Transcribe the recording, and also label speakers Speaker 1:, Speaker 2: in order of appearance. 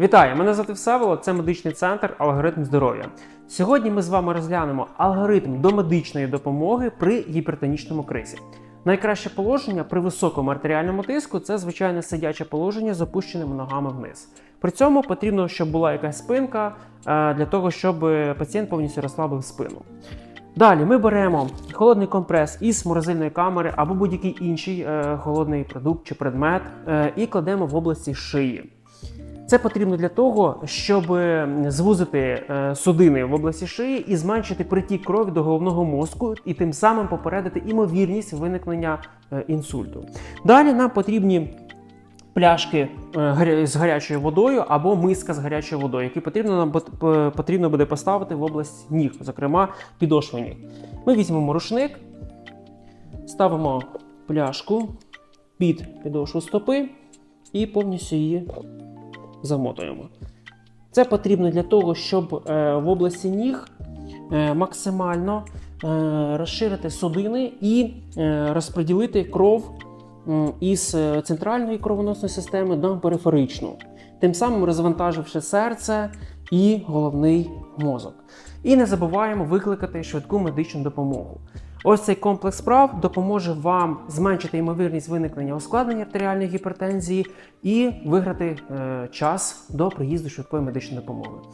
Speaker 1: Вітаю! Мене звати Всеволод, це медичний центр Алгоритм здоров'я. Сьогодні ми з вами розглянемо алгоритм домедичної допомоги при гіпертонічному кризі. Найкраще положення при високому артеріальному тиску це звичайне сидяче положення з опущеними ногами вниз. При цьому потрібно, щоб була якась спинка е, для того, щоб пацієнт повністю розслабив спину. Далі ми беремо холодний компрес із морозильної камери або будь-який інший е, холодний продукт чи предмет е, і кладемо в області шиї. Це потрібно для того, щоб звузити е, судини в області шиї і зменшити притік крові до головного мозку, і тим самим попередити імовірність виникнення е, інсульту. Далі нам потрібні пляшки е, з гарячою водою або миска з гарячою водою, які потрібно нам потрібно буде поставити в область ніг, зокрема підошви ніг. Ми візьмемо рушник, ставимо пляшку під підошву стопи і повністю її замотуємо. Це потрібно для того, щоб е, в області ніг е, максимально е, розширити судини і розподілити кров із центральної кровоносної системи на периферичну, тим самим розвантаживши серце і головний мозок. І не забуваємо викликати швидку медичну допомогу. Ось цей комплекс справ допоможе вам зменшити ймовірність виникнення ускладнення артеріальної гіпертензії і виграти е, час до приїзду швидкої медичної допомоги.